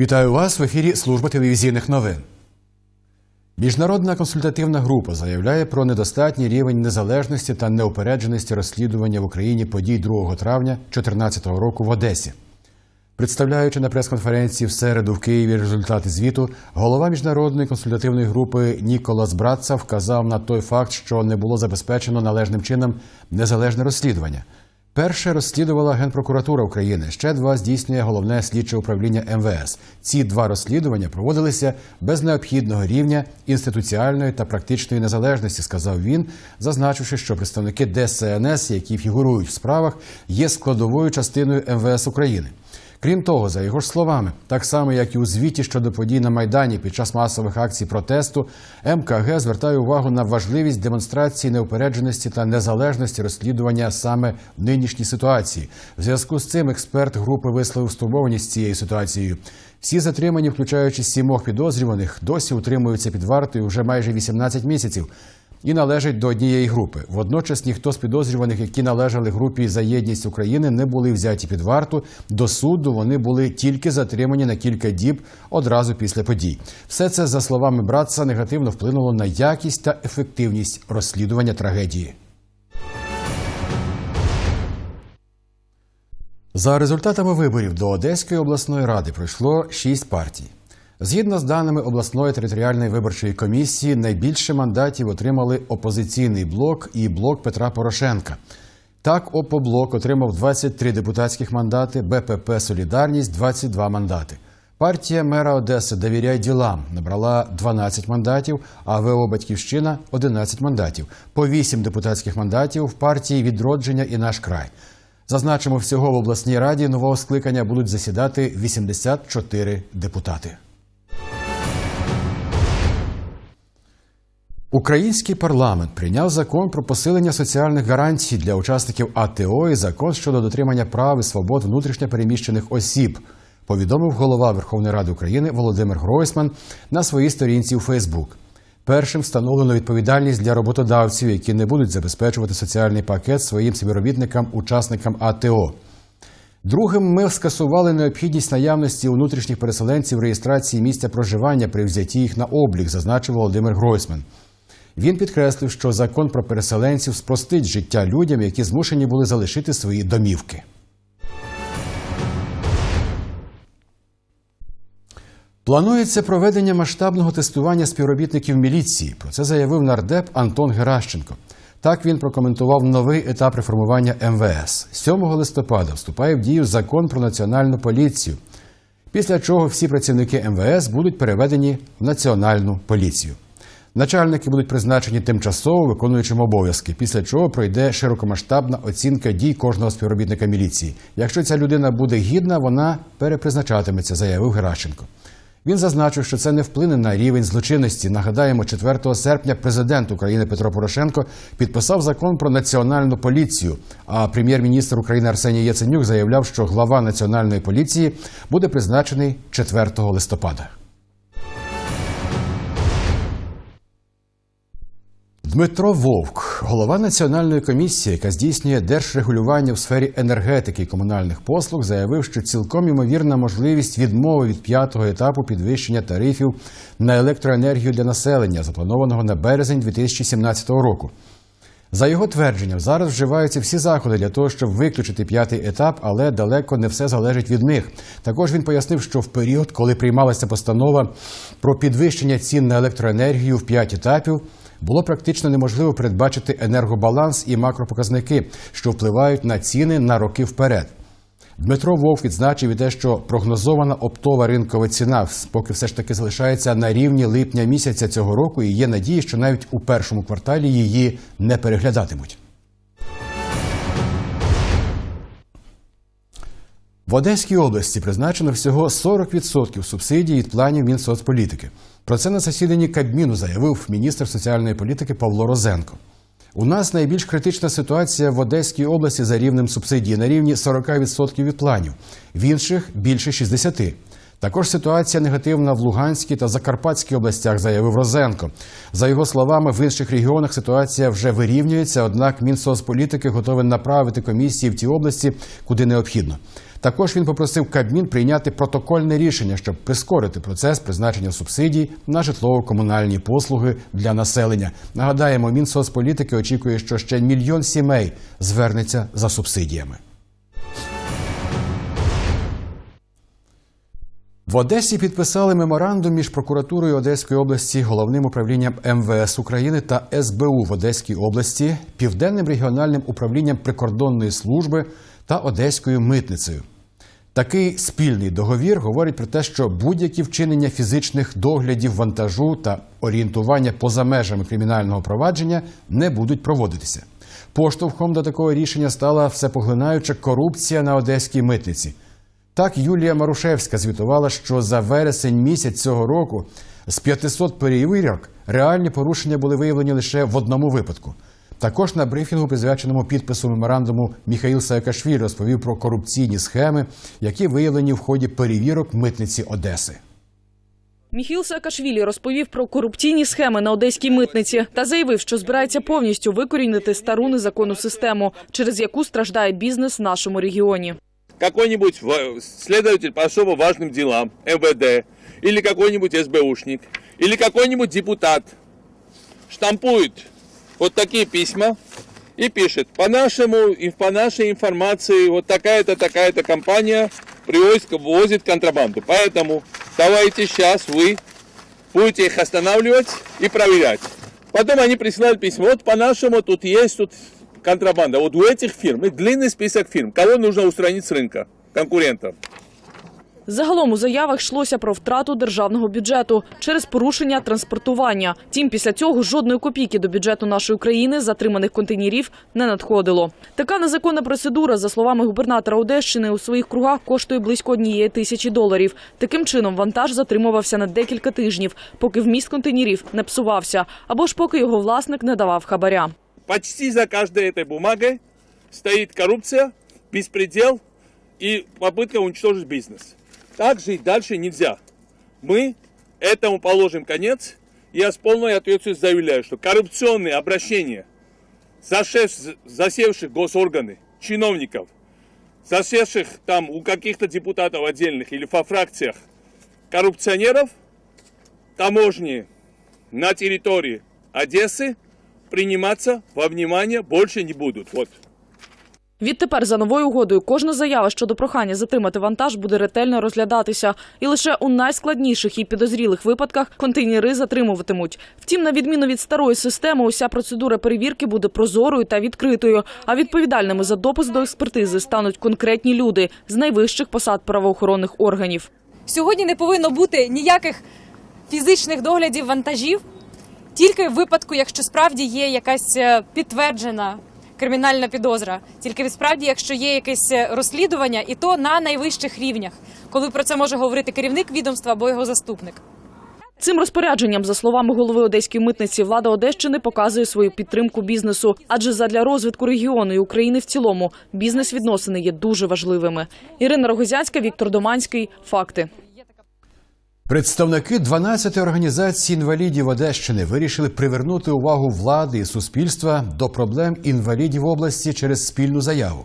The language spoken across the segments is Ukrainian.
Вітаю вас в ефірі Служба телевізійних новин. Міжнародна консультативна група заявляє про недостатній рівень незалежності та неупередженості розслідування в Україні подій 2 травня 2014 року в Одесі. Представляючи на прес-конференції в середу в Києві результати звіту, голова міжнародної консультативної групи Ніколас Братца вказав на той факт, що не було забезпечено належним чином незалежне розслідування. Перше розслідувала Генпрокуратура України. Ще два здійснює головне слідче управління МВС. Ці два розслідування проводилися без необхідного рівня інституціальної та практичної незалежності, сказав він, зазначивши, що представники ДСНС, які фігурують в справах, є складовою частиною МВС України. Крім того, за його ж словами, так само як і у звіті щодо подій на майдані під час масових акцій протесту, МКГ звертає увагу на важливість демонстрації неупередженості та незалежності розслідування саме в нинішній ситуації. В зв'язку з цим експерт групи висловив стурбованість цією ситуацією. Всі затримані, включаючи сімох підозрюваних, досі утримуються під вартою вже майже 18 місяців і належать до однієї групи. Водночас ніхто з підозрюваних, які належали групі за єдність України, не були взяті під варту. До суду вони були тільки затримані на кілька діб одразу після подій. Все це, за словами братца, негативно вплинуло на якість та ефективність розслідування трагедії. За результатами виборів до Одеської обласної ради пройшло шість партій. Згідно з даними обласної територіальної виборчої комісії, найбільше мандатів отримали опозиційний блок і блок Петра Порошенка. Так, ОПОБЛОК отримав 23 депутатських мандати, БПП Солідарність 22 мандати. Партія мера Одеси Довіряй ділам набрала 12 мандатів, а ВО Батьківщина 11 мандатів. По 8 депутатських мандатів в партії відродження і наш край. Зазначимо, всього в обласній раді нового скликання будуть засідати 84 депутати. Український парламент прийняв закон про посилення соціальних гарантій для учасників АТО і закон щодо дотримання прав і свобод внутрішньопереміщених осіб. Повідомив голова Верховної Ради України Володимир Гройсман на своїй сторінці у Фейсбук. Першим встановлено відповідальність для роботодавців, які не будуть забезпечувати соціальний пакет своїм співробітникам-учасникам АТО. Другим ми скасували необхідність наявності у внутрішніх переселенців реєстрації місця проживання при взятті їх на облік, зазначив Володимир Гройсман. Він підкреслив, що закон про переселенців спростить життя людям, які змушені були залишити свої домівки. Планується проведення масштабного тестування співробітників міліції. Про це заявив нардеп Антон Геращенко. Так він прокоментував новий етап реформування МВС. 7 листопада вступає в дію закон про національну поліцію. Після чого всі працівники МВС будуть переведені в національну поліцію. Начальники будуть призначені тимчасово виконуючим обов'язки, після чого пройде широкомасштабна оцінка дій кожного співробітника міліції. Якщо ця людина буде гідна, вона перепризначатиметься, заявив Геращенко. Він зазначив, що це не вплине на рівень злочинності. Нагадаємо, 4 серпня президент України Петро Порошенко підписав закон про національну поліцію. А прем'єр-міністр України Арсеній Яценюк заявляв, що глава національної поліції буде призначений 4 листопада. Дмитро Вовк, голова національної комісії, яка здійснює держрегулювання в сфері енергетики і комунальних послуг, заявив, що цілком ймовірна можливість відмови від п'ятого етапу підвищення тарифів на електроенергію для населення, запланованого на березень 2017 року. За його твердженням, зараз вживаються всі заходи для того, щоб виключити п'ятий етап, але далеко не все залежить від них. Також він пояснив, що в період, коли приймалася постанова про підвищення цін на електроенергію в п'ять етапів, було практично неможливо передбачити енергобаланс і макропоказники, що впливають на ціни на роки вперед. Дмитро Вовк відзначив і те, що прогнозована оптова ринкова ціна поки все ж таки залишається на рівні липня місяця цього року, і є надії, що навіть у першому кварталі її не переглядатимуть. В Одеській області призначено всього 40% субсидій від планів Мінсоцполітики. Про це на засіданні Кабміну заявив міністр соціальної політики Павло Розенко. У нас найбільш критична ситуація в Одеській області за рівнем субсидії на рівні 40% від планів, в інших більше 60%. Також ситуація негативна в Луганській та Закарпатській областях, заявив Розенко. За його словами, в інших регіонах ситуація вже вирівнюється, однак Мінсоцполітики готовий направити комісії в ті області, куди необхідно. Також він попросив Кабмін прийняти протокольне рішення, щоб прискорити процес призначення субсидій на житлово-комунальні послуги для населення. Нагадаємо, Мінсоцполітики очікує, що ще мільйон сімей звернеться за субсидіями. В Одесі підписали меморандум між прокуратурою Одеської області, головним управлінням МВС України та СБУ в Одеській області, південним регіональним управлінням прикордонної служби та Одеською митницею. Такий спільний договір говорить про те, що будь-які вчинення фізичних доглядів вантажу та орієнтування поза межами кримінального провадження не будуть проводитися. Поштовхом до такого рішення стала всепоглинаюча корупція на одеській митниці. Так, Юлія Марушевська звітувала, що за вересень місяць цього року з 500 перевірок реальні порушення були виявлені лише в одному випадку. Також на брифінгу, присвяченому підпису меморандуму, Міхаїл Саакашвілі розповів про корупційні схеми, які виявлені в ході перевірок митниці Одеси. Міхіл Саакашвілі розповів про корупційні схеми на одеській митниці та заявив, що збирається повністю викорінити стару незаконну систему, через яку страждає бізнес в нашому регіоні. Какой-нибудь следователь по особо важным делам, МВД, или какой-нибудь СБУшник, или какой-нибудь депутат штампует вот такие письма и пишет, по нашему, по нашей информации, вот такая-то, такая-то компания привозит, ввозит контрабанду. Поэтому давайте сейчас вы будете их останавливать и проверять. Потом они присылают письмо, вот по-нашему тут есть тут контрабанда. Вот у этих фирм, и длинный список фирм, кого нужно устранить с рынка, конкурентов. Загалом у заявах йшлося про втрату державного бюджету через порушення транспортування. Тім після цього жодної копійки до бюджету нашої країни з затриманих контейнерів не надходило. Така незаконна процедура, за словами губернатора Одещини, у своїх кругах коштує близько однієї тисячі доларів. Таким чином вантаж затримувався на декілька тижнів, поки вміст контейнерів не псувався, або ж поки його власник не давав хабаря. Почти за каждой этой бумагой стоит коррупция, беспредел и попытка уничтожить бизнес. Так жить дальше нельзя. Мы этому положим конец. Я с полной ответственностью заявляю, что коррупционные обращения засевших госорганы, чиновников, засевших там у каких-то депутатов отдельных или по фракциях коррупционеров, таможни на территории Одессы приниматься во внимание больше не будут. Вот. Відтепер за новою угодою кожна заява щодо прохання затримати вантаж буде ретельно розглядатися, і лише у найскладніших і підозрілих випадках контейнери затримуватимуть. Втім, на відміну від старої системи, уся процедура перевірки буде прозорою та відкритою. А відповідальними за допуск до експертизи стануть конкретні люди з найвищих посад правоохоронних органів. Сьогодні не повинно бути ніяких фізичних доглядів вантажів, тільки в випадку, якщо справді є якась е, підтверджена кримінальна підозра, тільки справді, якщо є якесь е, розслідування, і то на найвищих рівнях, коли про це може говорити керівник відомства або його заступник. Цим розпорядженням, за словами голови одеської митниці, влада Одещини показує свою підтримку бізнесу. Адже задля розвитку регіону і України в цілому бізнес-відносини є дуже важливими. Ірина Рогозянська, Віктор Доманський. Факти. Представники 12 організацій інвалідів Одещини вирішили привернути увагу влади і суспільства до проблем інвалідів області через спільну заяву.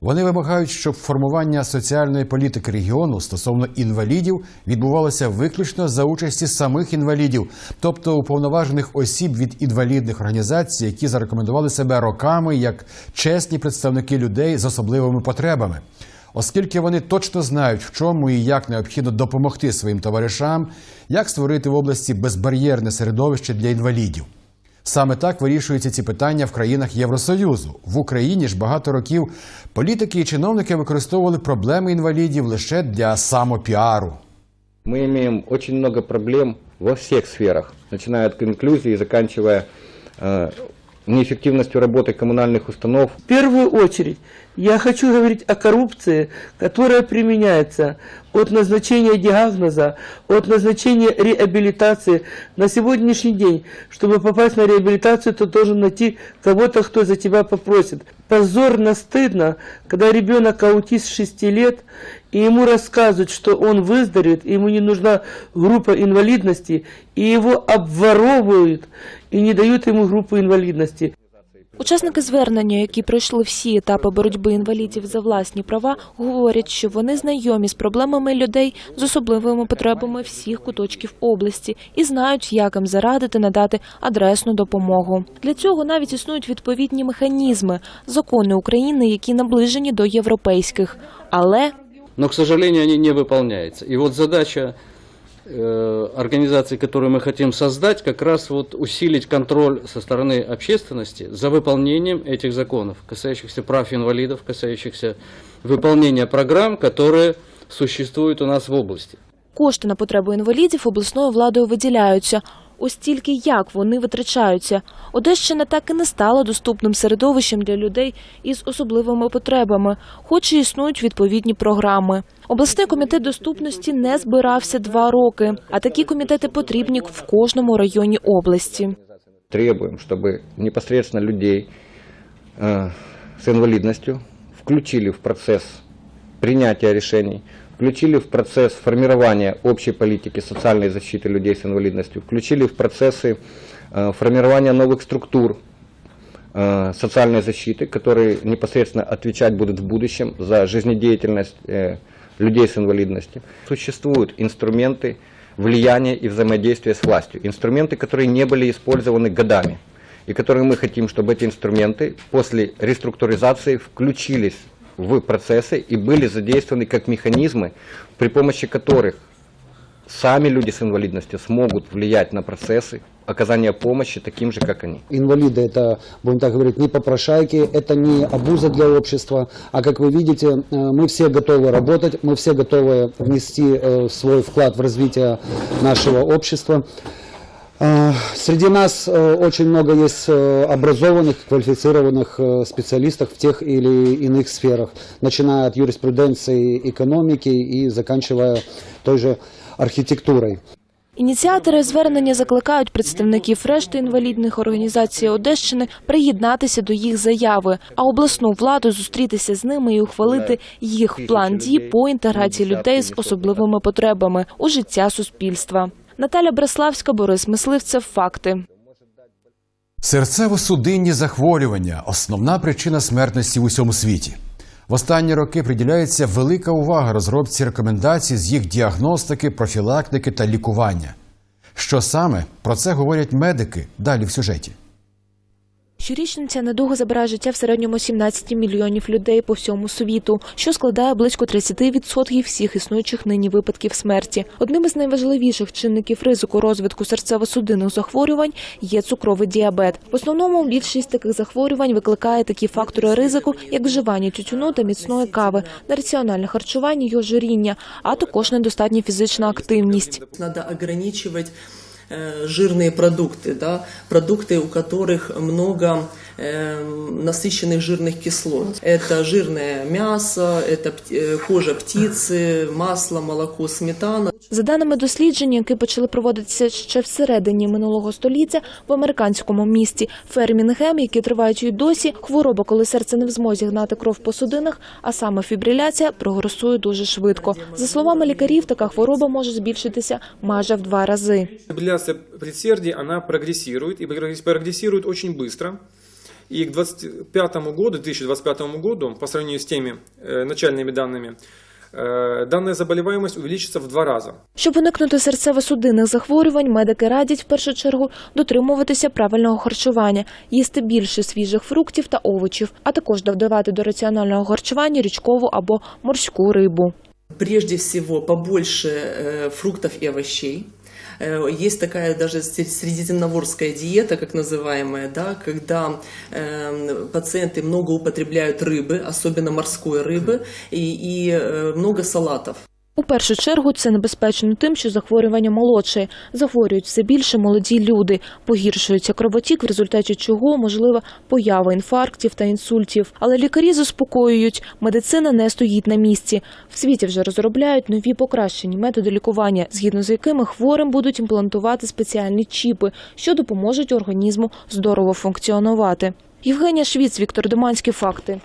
Вони вимагають, щоб формування соціальної політики регіону стосовно інвалідів відбувалося виключно за участі самих інвалідів, тобто уповноважених осіб від інвалідних організацій, які зарекомендували себе роками як чесні представники людей з особливими потребами. Оскільки вони точно знають, в чому і як необхідно допомогти своїм товаришам, як створити в області безбар'єрне середовище для інвалідів. Саме так вирішуються ці питання в країнах Євросоюзу. В Україні ж багато років політики і чиновники використовували проблеми інвалідів лише для самопіару. Мы имеем очень много проблем во всех сферах, начиная от инклюзии и заканчивая э, неэффективностью работы коммунальных установ. В первую очередь я хочу говорить о коррупции, которая применяется от назначения диагноза, от назначения реабилитации. На сегодняшний день, чтобы попасть на реабилитацию, ты должен найти кого-то, кто за тебя попросит. Позорно стыдно, когда ребенок аутист 6 лет и ему рассказывают, что он выздоровеет, ему не нужна группа инвалидности, и его обворовывают и не дают ему группу инвалидности. Учасники звернення, які пройшли всі етапи боротьби інвалідів за власні права, говорять, що вони знайомі з проблемами людей з особливими потребами всіх куточків області і знають, як їм зарадити надати адресну допомогу. Для цього навіть існують відповідні механізми, закони України, які наближені до європейських. Але но, к сожалению, они не выполняются. И вот задача э, организации, которую мы хотим создать, как раз вот усилить контроль со стороны общественности за выполнением этих законов, касающихся прав инвалидов, касающихся выполнения программ, которые существуют у нас в области. кошти на потребу інвалідів обласною владою виділяються. Ось тільки як вони витрачаються. Одещина так і не стала доступним середовищем для людей із особливими потребами, хоч і існують відповідні програми. Обласний комітет доступності не збирався два роки, а такі комітети потрібні в кожному районі області. Требуем, чтобы непосредственно людей э, с инвалидностью включили в процесс принятия решений, включили в процесс формирования общей политики социальной защиты людей с инвалидностью, включили в процессы э, формирования новых структур э, социальной защиты, которые непосредственно отвечать будут в будущем за жизнедеятельность э, людей с инвалидностью. Существуют инструменты влияния и взаимодействия с властью, инструменты, которые не были использованы годами, и которые мы хотим, чтобы эти инструменты после реструктуризации включились в процессы и были задействованы как механизмы, при помощи которых сами люди с инвалидностью смогут влиять на процессы оказания помощи таким же, как они. Инвалиды это, будем так говорить, не попрошайки, это не обуза для общества, а как вы видите, э, мы все готовы работать, мы все готовы внести э, свой вклад в развитие нашего общества. Э, Среди нас э, очень много есть э, образованных, квалифицированных э, специалистов в тех или иных сферах, начиная от юриспруденции, экономики и заканчивая той же архитектурой. Ініціатори звернення закликають представників решти інвалідних організацій Одещини приєднатися до їх заяви, а обласну владу зустрітися з ними і ухвалити їх план дій по інтеграції людей з особливими потребами у життя суспільства. Наталя Бреславська, Борис Мисливцев. Факти. Серцево-судинні захворювання основна причина смертності в усьому світі. В останні роки приділяється велика увага розробці рекомендацій з їх діагностики, профілактики та лікування. Що саме про це говорять медики далі в сюжеті. Щорічно ця недуга забирає життя в середньому 17 мільйонів людей по всьому світу, що складає близько 30% всіх існуючих нині випадків смерті. Одним із найважливіших чинників ризику розвитку серцево-судинних захворювань є цукровий діабет. В основному більшість таких захворювань викликає такі фактори ризику, як вживання тютюну та міцної кави, нераціональне харчування й ожиріння, а також недостатня фізична активність. Надо ограничивать э, жирные продукты, да, продукты, у которых много э, насыщенных жирных кислот. Это жирное мясо, это пт- э, кожа птицы, масло, молоко, сметана. За даними досліджень, які почали проводитися ще всередині минулого століття в американському місті Фермінгем, які тривають і досі, хвороба, коли серце не в змозі гнати кров по судинах, а саме фібриляція, прогресує дуже швидко. За словами лікарів, така хвороба може збільшитися майже в два рази. Фибрилляция предсердий, она прогрессирует, и прогресс- прогрессирует очень быстро. И к 2025 году, 2025 году, по сравнению с теми э, начальными данными, э, данная заболеваемость увеличится в два раза. Щоб уникнути серцево-судинних захворювань, медики радять в першу чергу дотримуватися правильного харчування, їсти більше свіжих фруктів та овочів, а також додавати до раціонального харчування річкову або морську рибу. Прежде всего, побольше э, фруктов и овощей. Э, Есть такая даже сре- средиземноморская диета, как называемая, да, когда э, пациенты много употребляют рыбы, особенно морской рыбы, и, и э, много салатов. У першу чергу це небезпечно тим, що захворювання молодшає. Захворюють все більше молоді люди, погіршується кровотік, в результаті чого можлива поява інфарктів та інсультів. Але лікарі заспокоюють, медицина не стоїть на місці. В світі вже розробляють нові покращені методи лікування, згідно з якими хворим будуть імплантувати спеціальні чіпи, що допоможуть організму здорово функціонувати. Євгенія Швіц, Віктор Доманський. Факти.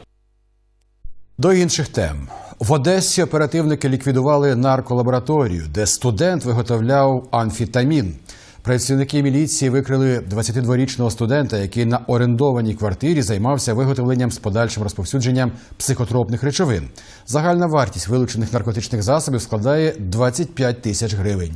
До інших тем. В Одесі оперативники ліквідували нарколабораторію, де студент виготовляв амфітамін. Працівники міліції викрили 22-річного студента, який на орендованій квартирі займався виготовленням з подальшим розповсюдженням психотропних речовин. Загальна вартість вилучених наркотичних засобів складає 25 тисяч гривень.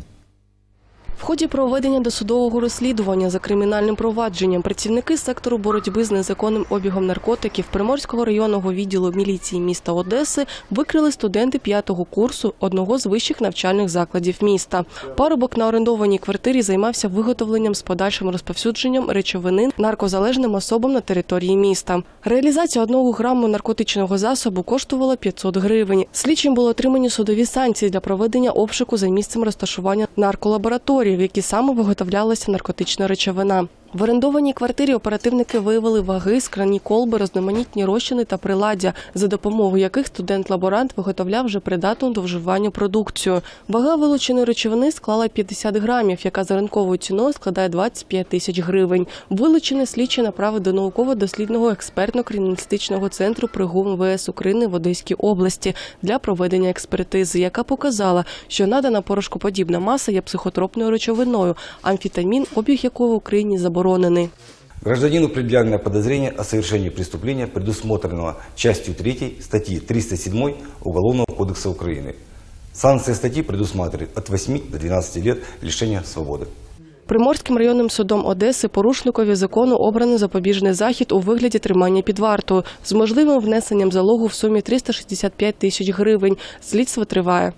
Ході проведення досудового розслідування за кримінальним провадженням працівники сектору боротьби з незаконним обігом наркотиків Приморського районного відділу міліції міста Одеси викрили студенти п'ятого курсу одного з вищих навчальних закладів міста. Парубок на орендованій квартирі займався виготовленням з подальшим розповсюдженням речовини наркозалежним особам на території міста. Реалізація одного граму наркотичного засобу коштувала 500 гривень. Слідчим було отримані судові санкції для проведення обшуку за місцем розташування нарколабораторії, в які саме виготовлялася наркотична речовина. В орендованій квартирі оперативники виявили ваги, скрані колби, розноманітні розчини та приладдя, за допомогою яких студент-лаборант виготовляв вже придатну до вживання продукцію. Вага вилученої речовини склала 50 грамів, яка за ринковою ціною складає 25 тисяч гривень. Вилучене слідчі направив до науково-дослідного експертно-криміналістичного центру при ГУМ ВС України в Одеській області для проведення експертизи, яка показала, що надана порошкоподібна маса є психотропною речовиною, амфітамін, обіг якого в Україні заборонений Гражданину предъявлено подозрение о совершении преступления, предусмотренного частью 3 статьи 307 Уголовного кодекса Украины. Санкция статьи предусматривает от 8 до 12 лет лишения свободы. Приморським районним судом Одеси порушникові закону обрано запобіжний захід у вигляді тримання під вартою з можливим внесенням залогу в сумі 365 тисяч гривень. Слідство триває.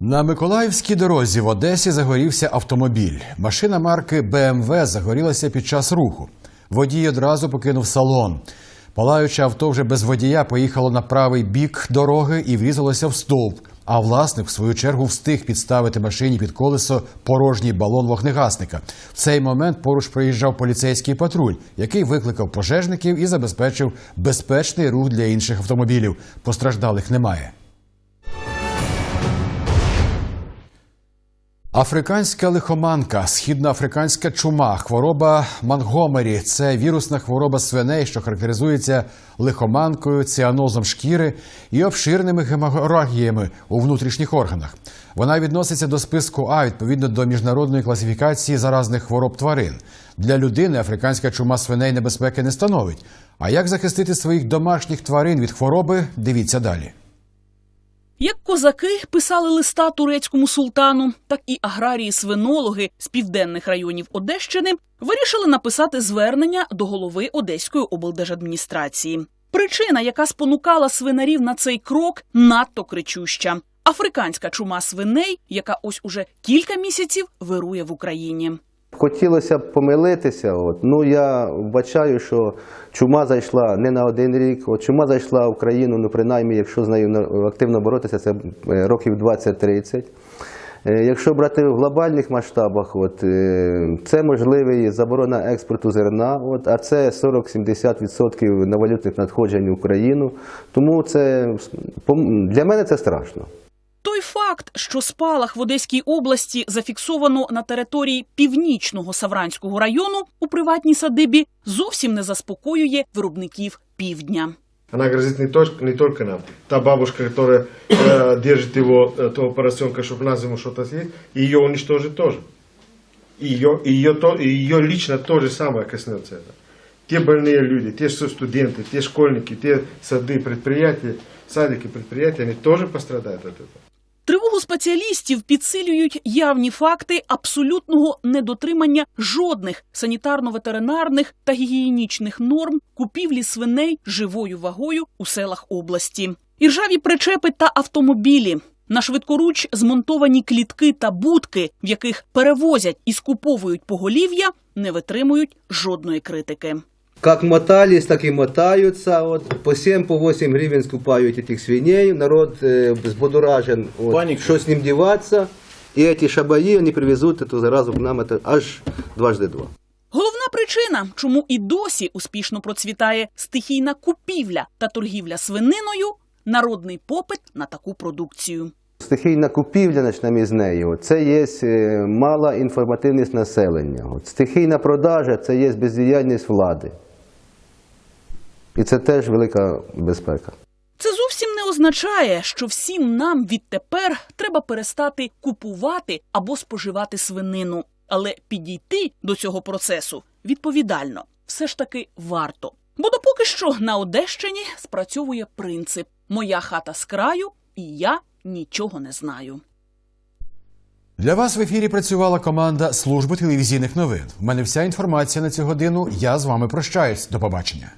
На Миколаївській дорозі в Одесі загорівся автомобіль. Машина марки БМВ загорілася під час руху. Водій одразу покинув салон. Палаюче авто вже без водія поїхало на правий бік дороги і врізалося в стовп. А власник, в свою чергу, встиг підставити машині під колесо порожній балон вогнегасника. В цей момент поруч проїжджав поліцейський патруль, який викликав пожежників і забезпечив безпечний рух для інших автомобілів. Постраждалих немає. Африканська лихоманка, східноафриканська чума, хвороба Монгомері – це вірусна хвороба свиней, що характеризується лихоманкою, ціанозом шкіри і обширними геморагіями у внутрішніх органах. Вона відноситься до списку А відповідно до міжнародної класифікації заразних хвороб тварин. Для людини африканська чума свиней небезпеки не становить. А як захистити своїх домашніх тварин від хвороби? Дивіться далі. Як козаки писали листа турецькому султану, так і аграрії-свинологи з південних районів Одещини вирішили написати звернення до голови Одеської облдержадміністрації. Причина, яка спонукала свинарів на цей крок, надто кричуща. Африканська чума свиней, яка ось уже кілька місяців вирує в Україні. Хотілося б помилитися. От. Ну я вбачаю, що чума зайшла не на один рік. От чума зайшла в країну, ну принаймні, якщо з нею активно боротися, це е, років 20-30. Е, Якщо брати в глобальних масштабах, от, е, це можливий заборона експорту зерна, от, а це 40-70% навалютних надходжень в Україну. Тому це для мене це страшно. Той факт, що спалах в Одеській області зафіксовано на території північного Савранського району у приватній садибі, зовсім не заспокоює виробників півдня. Она грозит не только, не только нам. Та бабушка, которая э, держит его, э, того поросенка, чтобы на зиму что-то съесть, ее уничтожит тоже. Ее, ее, то, ее лично то же самое коснется это. Те больные люди, те что студенты, те школьники, те сады, предприятия, садики, предприятия, они тоже пострадают от этого. Спеціалістів підсилюють явні факти абсолютного недотримання жодних санітарно-ветеринарних та гігієнічних норм купівлі свиней живою вагою у селах області. Іржаві причепи та автомобілі. На швидкоруч змонтовані клітки та будки, в яких перевозять і скуповують поголів'я, не витримують жодної критики. Как мотались, так и мотаются. Вот, по 7-8 по 8 гривен скупают этих свиней. Народ э, взбудоражен. Вот, что с ним деваться. И эти шабаи, они привезут эту заразу к нам. Это аж дважды два. Головна причина, чому і досі успішно процвітає стихійна купівля та торгівля свининою народний попит на таку продукцію. Стихійна купівля, почнемо із неї. От Це є е, мала інформативність населення. От Стихійна продажа це є бездіяльність влади. І це теж велика безпека. Це зовсім не означає, що всім нам відтепер треба перестати купувати або споживати свинину. Але підійти до цього процесу відповідально все ж таки варто. Бо допоки що на Одещині спрацьовує принцип Моя хата з краю, і я нічого не знаю. Для вас в ефірі працювала команда служби телевізійних новин. У мене вся інформація на цю годину. Я з вами прощаюсь. До побачення.